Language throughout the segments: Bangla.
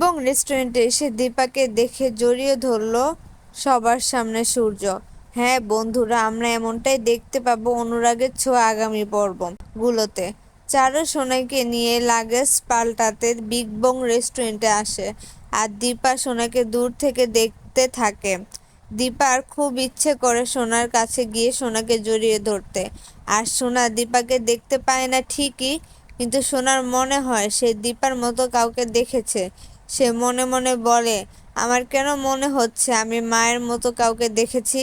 বং রেস্টুরেন্টে এসে দীপাকে দেখে জড়িয়ে ধরল সবার সামনে সূর্য। হ্যাঁ বন্ধুরা, আমরা এমনটাই দেখতে পাবো অনুরাগের ছোঁয়া আগামী পর্ব গুলোতে চারু সোনাকে নিয়ে লাগেজ পাল্টাতে বিগ বং রেস্টুরেন্টে আসে আর দীপা সোনাকে দূর থেকে দেখতে থাকে। দীপার খুব ইচ্ছে করে সোনার কাছে গিয়ে সোনাকে জড়িয়ে ধরতে। আর সোনা দীপাকে দেখতে পায় না ঠিকই, কিন্তু সোনার মনে হয় সে দীপার মতো কাউকে দেখেছে। সে মনে মনে বলে, আমার কেন মনে হচ্ছে আমি মায়ের মতো কাউকে দেখেছি?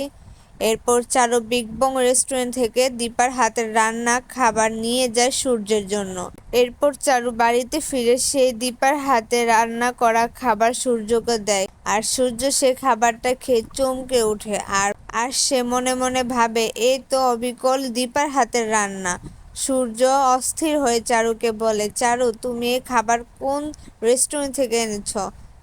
এরপর চারু বিগ বং রেস্টুরেন্ট থেকে দীপার হাতের রান্না, খাবার নিয়ে যায় সূর্যের জন্য। এরপর চারু বাড়িতে ফিরে সেই দীপার হাতে রান্না করা খাবার সূর্যকে দেয় আর সূর্য সে খাবারটা খেয়ে চমকে ওঠে আর আর সে মনে মনে ভাবে, এই তো অবিকল দীপার হাতের রান্না। সূর্য অস্থির হয়ে চারুকে বলে, চারু, তুমি এই খাবার কোন রেস্টুরেন্ট থেকে এনেছ?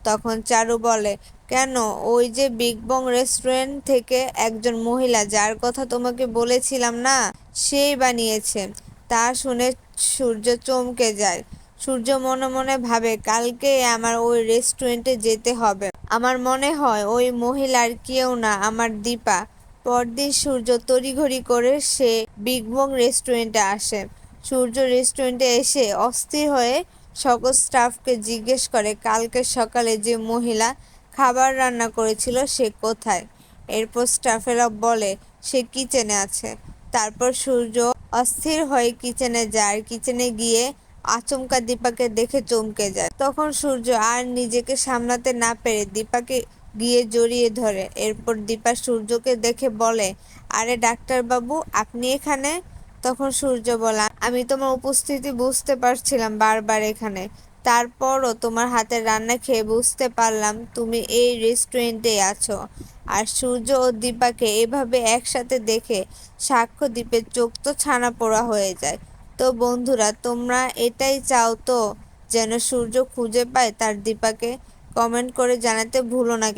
তখন চারু বলে, কেন? ওই যে বিগ বং রেস্টুরেন্ট থেকে একজন মহিলা, যার কথা তোমাকে বলেছিলাম না, সেই বানিয়েছে। তা শুনে সূর্য চমকে যায়। সূর্য মনে মনে ভাবে, কালকে আমার ওই রেস্টুরেন্টে যেতে হবে। আমার মনে হয় ওই মহিলার কেউ না, আমার দীপা। পরদিন সূর্য তড়িঘড়ি করে সে বিগ বং রেস্টুরেন্টে আসে। সূর্য রেস্টুরেন্টে এসে অস্থির হয়ে সকল স্টাফকে জিজ্ঞেস করে, কালকে সকালে যে মহিলা খাবার রান্না করেছিল সে কোথায়? এরপর স্টাফেরা বলে, সে কিচেনে আছে। তারপর সূর্য অস্থির হয়ে কিচেনে যায়। কিচেনে গিয়ে আচমকা দীপাকে দেখে চমকে যায়। তখন সূর্য আর নিজেকে সামলাতে না পেরে দীপাকে গিয়ে জড়িয়ে ধরে। এরপর দীপা সূর্যকে দেখে বলে, আরে ডাক্তারবাবু, আপনি এখানে? তখন সূর্য বলা, আমি তোমার উপস্থিতি বুঝতে পারছিলাম বারবার এখানে। তারপরও তোমার হাতের রান্না খেয়ে বুঝতে পারলাম তুমি এই রেস্টুরেন্টে আছো। আর সূর্য ও দীপাকে এভাবে একসাথে দেখে সাক্ষ্য দ্বীপের চোখ তো ছানা পোড়া হয়ে যায়। তো বন্ধুরা, তোমরা এটাই চাও তো যেন সূর্য খুঁজে পায় তার দীপাকে? কমেন্ট করে জানাতে ভুলো না